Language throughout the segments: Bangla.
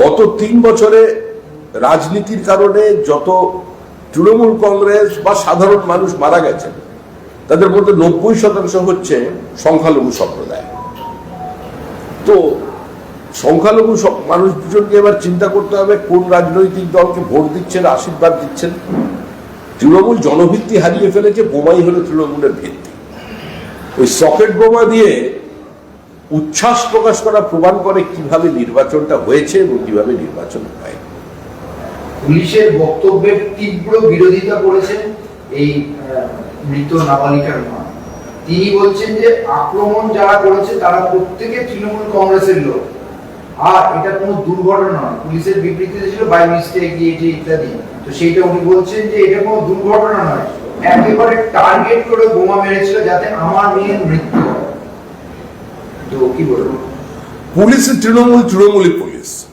গত তিন বছরে রাজনীতির কারণে যত তৃণমূল কংগ্রেস বা সাধারণ মানুষ মারা গেছেন তাদের মধ্যে নব্বই শতাংশ হচ্ছে সংখ্যালঘু সম্প্রদায়। তো সংখ্যালঘু সব মানুষজনকে এবার চিন্তা করতে হবে, কোন রাজনৈতিক দলকে ভোট দিচ্ছেন, আশীর্বাদ দিচ্ছেন? তৃণমূল জনভিত্তি হারিয়ে ফেলেছে, বোমাই হলো তৃণমূলের ভিত্তি। ওই সকেট বোমা দিয়ে উচ্ছ্বাস প্রকাশ করা প্রমাণ করে কীভাবে নির্বাচনটা হয়েছে এবং কীভাবে নির্বাচন হয়। পুলিশের বক্তব্যের তীব্র বিরোধিতা করেছেন এই মৃত নাবালিকার মা। তিনি বলছেন যে আক্রমণ যারা করেছে তারা প্রত্যেকে তৃণমূল কংগ্রেসের লোক। আর এটা কোনো দুর্ঘটনা নয়। পুলিশের বিবৃতিতে ছিল বাই মিস্টেক এটি ইত্যাদি। তো সেইটা উনি বলছেন যে এটা কোনো দুর্ঘটনা নয়। একেবারে টার্গেট করে বোমা মেরেছিল যাতে আমার মেয়ের মৃত্যু পুলিশের তৃণমূল তৃণমূলই পুলিশ।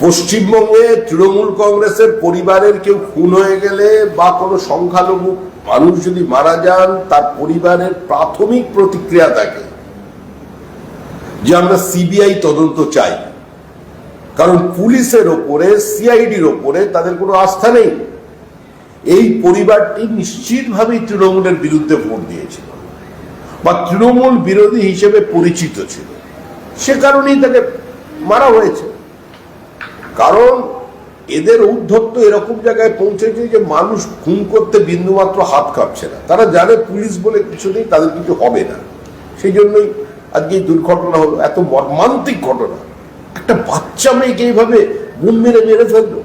পশ্চিমবঙ্গে তৃণমূল কংগ্রেসের পরিবারের কেউ খুন হয়ে গেলে বা কোনো সংখ্যালঘু মানুষ যদি মারা যান, তার পরিবারের প্রাথমিক প্রতিক্রিয়া থাকে। যে আমরা সিবিআই তদন্ত চাই। কারণ পুলিশের ওপরে, সিআইডির ওপরে তাদের কোনো আস্থা নেই। এই পরিবারটি নিশ্চিতভাবেই তৃণমূলের বিরুদ্ধে ভোট দিয়েছিল। বা তৃণমূল বিরোধী হিসেবে পরিচিত ছিল। সে কারণেই তাকে মারা হয়েছে। কারণ এদের উদ্ধত্ত এরকম জায়গায় পৌঁছেছে যে মানুষ খুন করতে বিন্দুমাত্র হাত কাঁপছে না। তারা জানে পুলিশ বলে কিছু নেই তাদের কিছু হবে না। সেই জন্যই আজকে দুর্ঘটনা হলো। এত মর্মান্তিক ঘটনা। একটা বাচ্চা মেয়েকে এইভাবে গুম মেরে মেরে ফেলল।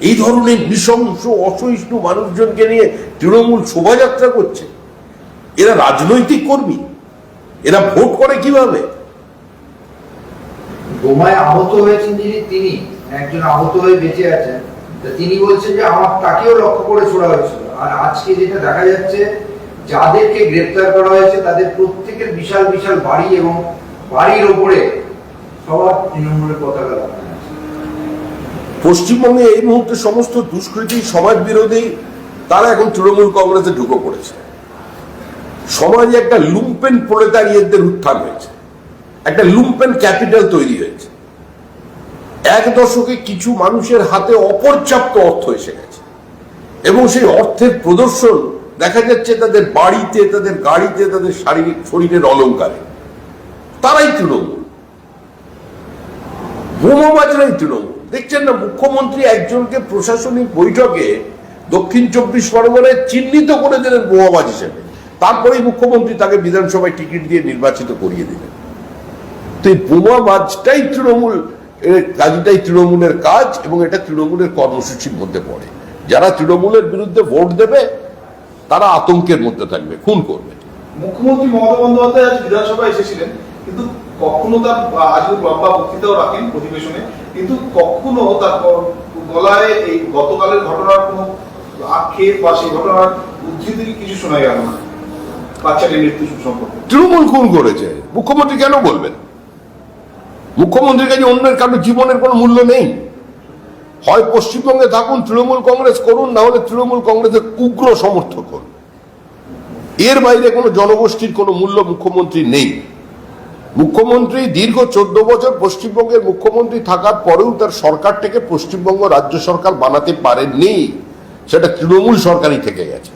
এই ধরনের নৃশংস, অসহিষ্ণু মানুষজনকে নিয়ে তৃণমূল শোভাযাত্রা করছে। এরা রাজনৈতিক কর্মী। এরা ভোট করে কীভাবে? বোমায় আহত হয়েছেন যিনি তিনি একজন আহত হয়ে বেঁচে আছেন তা তিনি বলছেন যে আমার তাকেও লক্ষ্য করে ছোড়া হয়েছিল। আর আজকে যেটা দেখা যাচ্ছে যাদেরকে গ্রেপ্তার করা হয়েছে তাদের প্রত্যেকের বিশাল বিশাল বাড়ি এবং বাড়ির ওপরে সবার তৃণমূলের পতাকা লাগানো পশ্চিমবঙ্গে এই মুহূর্তে সমস্ত দুষ্কৃতী সমাজ বিরোধী তারা এখন তৃণমূল কংগ্রেসে ঢুকে পড়েছে। সমাজে একটা লুম্পেন প্রলেতারিয়েতদের উত্থান হয়েছে। একটা লুম্পেন ক্যাপিটাল তৈরি হয়েছে। এক দশকে কিছু মানুষের হাতে অপর্যাপ্ত অর্থ এসে গেছে। এবং সেই অর্থের প্রদর্শন দেখা যাচ্ছে তাদের বাড়িতে, তাদের গাড়িতে, তাদের শারীরিক শরীরের অলঙ্কারে। তারাই তৃণমূল। বোমাবাজরাই তৃণমূল। দেখছেন না, মুখ্যমন্ত্রী একজনকে প্রশাসনিক বৈঠকে দক্ষিণ চব্বিশ পরগনায় চিহ্নিত করে দিলেন বোমাবাজ হিসেবে। তারপরেই মুখ্যমন্ত্রী তাকে বিধানসভায় টিকিট দিয়ে নির্বাচিত করিয়ে দিলেন। তো এই বোমা বোমাবাজটাই তৃণমূল কাজটাই তৃণমূলের কাজ এবং এটা তৃণমূলের কর্মসূচির মধ্যে পড়ে। যারা তৃণমূলের বিরুদ্ধে ভোট দেবে, তারা আতঙ্কের মধ্যে থাকবে, খুন করবে। মুখ্যমন্ত্রী মমতা বন্দ্যোপাধ্যায় আজ বিধানসভায় এসেছিলেন, কিন্তু কখনো তার আজকে লম্বা বক্তৃতাও রাখেন অধিবেশনে, কিন্তু কখনো তার গলায় এই গতকালের ঘটনার কোনো আক্ষেপ বা সেই ঘটনার উদ্ধৃতি কিছু শোনা গেল না। তৃণমূল খুন করেছে। মুখ্যমন্ত্রী কেন বলবেন? মুখ্যমন্ত্রীর কাছে অন্যের কারও জীবনের কোনো মূল্য নেই। হয় পশ্চিমবঙ্গে থাকুন, তৃণমূল কংগ্রেস করুন, না হলে তৃণমূল কংগ্রেসের উগ্র সমর্থক করুন এর বাইরে কোনো জনগোষ্ঠীর কোনো মূল্য মুখ্যমন্ত্রী নেই। মুখ্যমন্ত্রী দীর্ঘ চোদ্দ বছর পশ্চিমবঙ্গের মুখ্যমন্ত্রী থাকার পরেও তার সরকারটাকে পশ্চিমবঙ্গ রাজ্য সরকার বানাতে পারেননি। সেটা তৃণমূল সরকারই থেকে গেছে।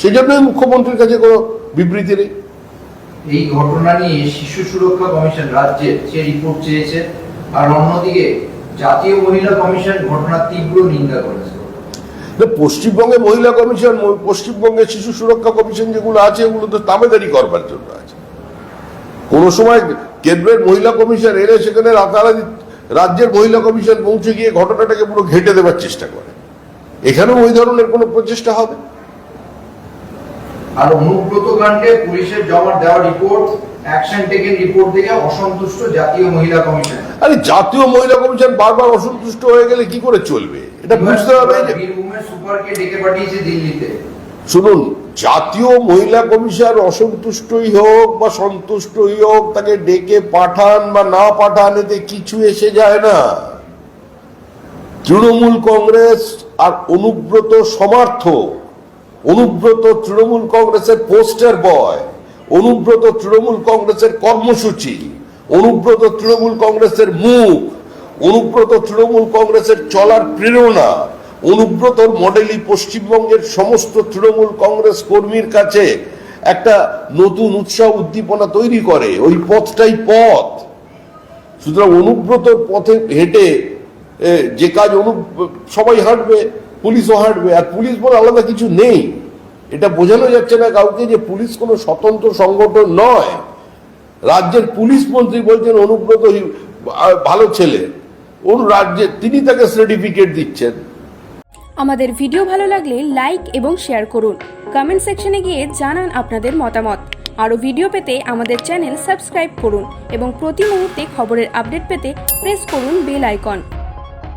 সেই জন্যই মুখ্যমন্ত্রীর কাছে কোনো বিবৃতি নেই। এই ঘটনা নিয়ে শিশু সুরক্ষা কমিশন রাজ্যের সে রিপোর্ট চেয়েছে। আর অন্যদিকে জাতীয় মহিলা কমিশন ঘটনার তীব্র নিন্দা করেছে। পশ্চিমবঙ্গে মহিলা কমিশন পশ্চিমবঙ্গে শিশু সুরক্ষা কমিশন যেগুলো আছে ওগুলো তো তাবেদারি করবার জন্য আছে। কোনো সময় কেন্দ্রের মহিলা কমিশন এলে সেখানে রাতারাতি রাজ্যের মহিলা কমিশন পৌঁছে গিয়ে ঘটনাটাকে পুরো ঘেটে দেওয়ার চেষ্টা করে। এখানেও ওই ধরনের কোনো প্রচেষ্টা হবে? আর অনুব্রত কাণ্ডে পুলিশের জমা দেওয়া রিপোর্ট অ্যাকশন টেকেন রিপোর্ট দেখে অসন্তুষ্ট জাতীয় মহিলা কমিশন আরে জাতীয় মহিলা কমিশন বারবার অসন্তুষ্ট হয়ে গেলে কি করে চলবে? এটা বুঝতে হবে যে বীরভূমের সুপারকে ডেকে পাঠিয়েছে দিল্লিতে। শুনুন জাতীয় মহিলা কমিশন অসন্তুষ্টই হোক বা সন্তুষ্টই হোক তাকে ডেকে পাঠান বা না পাঠান এতে কিছু এসে যায় না। তৃণমূল কংগ্রেস আর অনুব্রত সমার্থক অনুব্রত তৃণমূল কংগ্রেসের পোস্টার বয়, অনুব্রত তৃণমূল কংগ্রেসের কর্মসূচি, অনুব্রত তৃণমূল কংগ্রেসের মুখ, অনুব্রত তৃণমূল কংগ্রেসের চলার প্রেরণা, অনুব্রতর মডেলই পশ্চিমবঙ্গের সমস্ত তৃণমূল কংগ্রেস কর্মীর কাছে একটা নতুন উৎসাহ উদ্দীপনা তৈরি করে, ওই পথটাই পথ। সুতরাং অনুব্রতর পথে হেঁটে যে কাজ অনু, সবাই হাঁটবে পুলিশও হাঁটবে, আর পুলিশ বলে আলাদা কিছু নেই। এটা বোঝানো যাচ্ছে না কাউকে যে পুলিশ কোনো স্বতন্ত্র সংগঠন নয়। রাজ্যের পুলিশ মন্ত্রী বলছেন, অনুব্রত ভালো ছেলে। ওর রাজ্যে তিনি তাকে সার্টিফিকেট দিচ্ছেন। আমাদের ভিডিও ভালো লাগলে লাইক এবং শেয়ার করুন। কমেন্ট সেকশনে গিয়ে জানান আপনাদের মতামত। আরও ভিডিও পেতে আমাদের চ্যানেল সাবস্ক্রাইব করুন এবং প্রতি মুহূর্তে খবরের আপডেট পেতে প্রেস করুন বেল আইকন